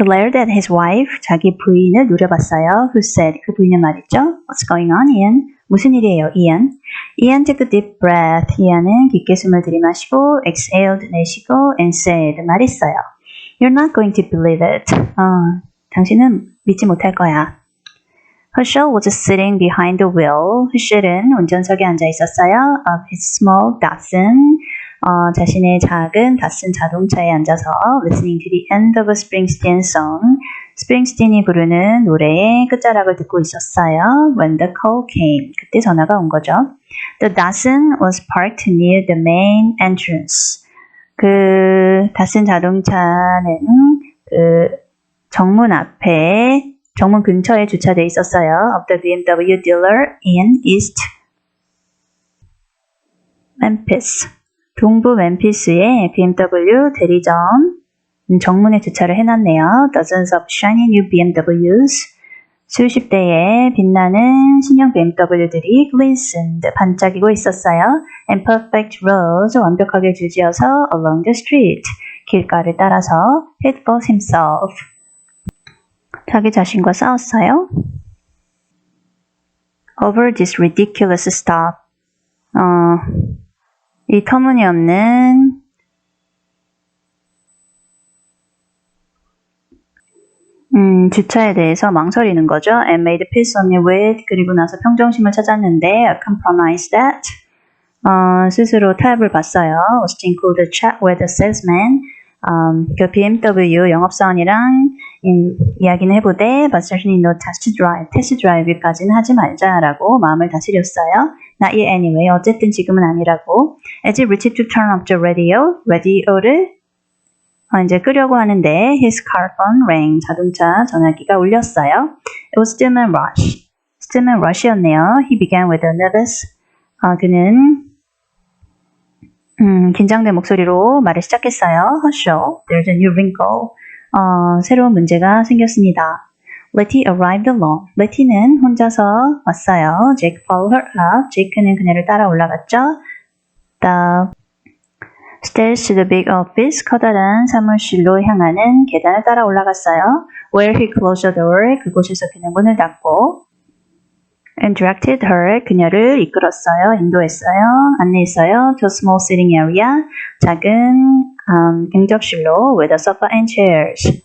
glared at his wife. 자기 부인을 노려봤어요. Who said? 그 부인은 말했죠. What's going on, Ian? 무슨 일이에요, Ian? Ian took a deep breath. Ian은 깊게 숨을 들이마시고 exhaled 내쉬고 and said 말했어요. You're not going to believe it. 어, 당신은 믿지 못할 거야. Herschel was sitting behind the wheel. Herschel은 운전석에 앉아 있었어요. Of his small Datsun. 어, 자신의 작은 다슨 자동차에 앉아서 listening to the end of a Springsteen song. 스프링스틴이 부르는 노래의 끝자락을 듣고 있었어요. When the call came. 그때 전화가 온 거죠. The Datsun was parked near the main entrance. 그 다슨 자동차는 그 정문 앞에 정문 근처에 주차돼 있었어요. Of the BMW dealer in East Memphis. 동부 멤피스의 BMW 대리점 정문에 주차를 해놨네요. Dozens of shiny new BMWs. 수십 대의 빛나는 신형 BMW들이 glistened, 반짝이고 있었어요. And perfect roads, 완벽하게 줄지어서 along the street, 길가를 따라서 he fought himself. 자기 자신과 싸웠어요. Over this ridiculous stop. 어, 이 터무니없는 음, 주차에 대해서 망설이는 거죠. and made peace only with 그리고 나서 평정심을 찾았는데 a compromise that 어, 스스로 타협을 봤어요. Austin could chat with the salesman. 음, 그 BMW 영업사원이랑 인, 이야기는 해보되 but certainly no test drive, 테스트 드라이브까지는 하지 말자라고 마음을 다스렸어요. Not yet anyway. 어쨌든 지금은 아니라고. As he reached to turn off the radio, 라디오를 어, 이제 끄려고 하는데 his car phone rang. 자동차 전화기가 울렸어요. It was Stillman Rush. Stillman Rush였네요. He began with a nervous. 어, 그는 음, 긴장된 목소리로 말을 시작했어요. Herschel, there's a new wrinkle. 어, 새로운 문제가 생겼습니다. Letty arrived alone. Letty는 혼자서 왔어요. Jake followed her up. 제이크는 그녀를 따라 올라갔죠. The stairs to the big office. 커다란 사무실로 향하는 계단을 따라 올라갔어요. Where he closed the door. 그곳에서 그는 문을 닫고 and directed her. 그녀를 이끌었어요. 인도했어요. 안내했어요. to small sitting area. 작은 음, 경접실로 with a sofa and chairs.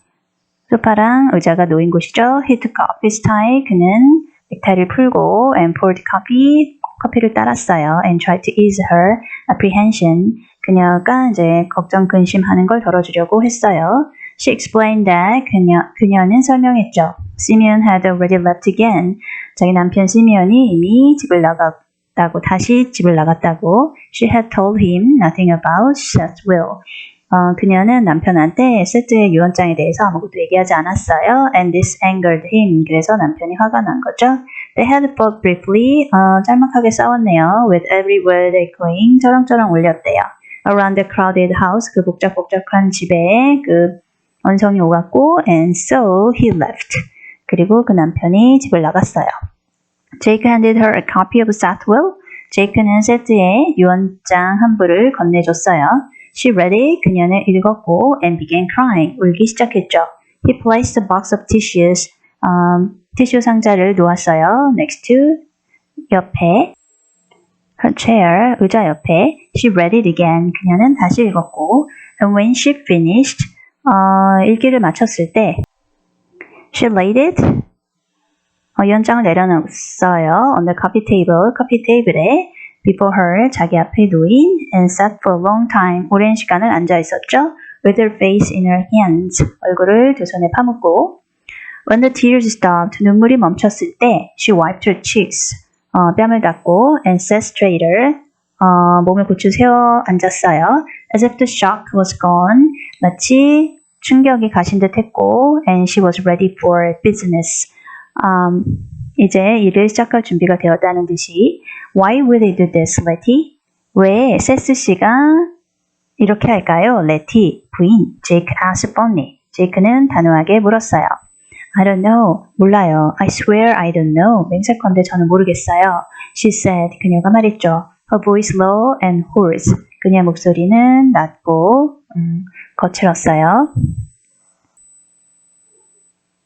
소파랑 의자가 놓인 곳이죠. He took off his tie. 그는 넥타이를 풀고 and poured coffee. 커피를 따랐어요. and tried to ease her apprehension. 그녀가 이제 걱정 근심하는 걸 덜어주려고 했어요. She explained that 그녀, 그녀는 설명했죠. Simeon had already left again. 자기 남편 시미언이 이미 집을 나갔다고 다시 집을 나갔다고. She had told him nothing about Seth's will. 어, 그녀는 남편한테 세트의 유언장에 대해서 아무것도 얘기하지 않았어요. And this angered him. 그래서 남편이 화가 난 거죠. They had fought briefly. 어, 짤막하게 싸웠네요. With every word echoing. 저렁저렁 울렸대요. Around the crowded house. 그 복잡복잡한 집에 그 언성이 오갔고 And so he left. 그리고 그 남편이 집을 나갔어요. Jake handed her a copy of Seth's will. 제이크는 세트의 유언장 한 부를 건네줬어요. She read it. 그녀는 읽었고 and began crying. 울기 시작했죠. He placed a box of tissues. Um, 티슈 상자를 놓았어요. Next to 옆에 her chair 의자 옆에. She read it again. 그녀는 다시 읽었고 and when she finished 어, 읽기를 마쳤을 때 she laid it 어, 연장을 내려놓았어요. on the coffee table 커피 테이블에 before her 자기 앞에 놓인 and sat for a long time 오랜 시간을 앉아 있었죠. with her face in her hands 얼굴을 두 손에 파묻고 when the tears stopped 눈물이 멈췄을 때 she wiped her cheeks 어, 뺨을 닦고 and sat straighter 어, 몸을 고추 세워 앉았어요. as if the shock was gone 마치 충격이 가신 듯 했고 and she was ready for business um, 이제 일을 시작할 준비가 되었다는 듯이 Why would they do this, Letty? 왜 세스 씨가 이렇게 할까요? 레티, 부인, 제이크 asked bluntly. 제이크는 단호하게 물었어요. I don't know. 몰라요. I swear I don't know. 맹세컨대 저는 모르겠어요. She said. 그녀가 말했죠. Her voice low and hoarse. 그녀의 목소리는 낮고 음, 거칠었어요.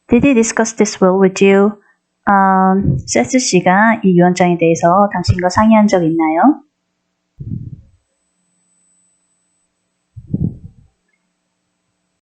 Did he discuss this will with you? 음, 세스 씨가 이 유언장에 대해서 당신과 상의한 적 있나요?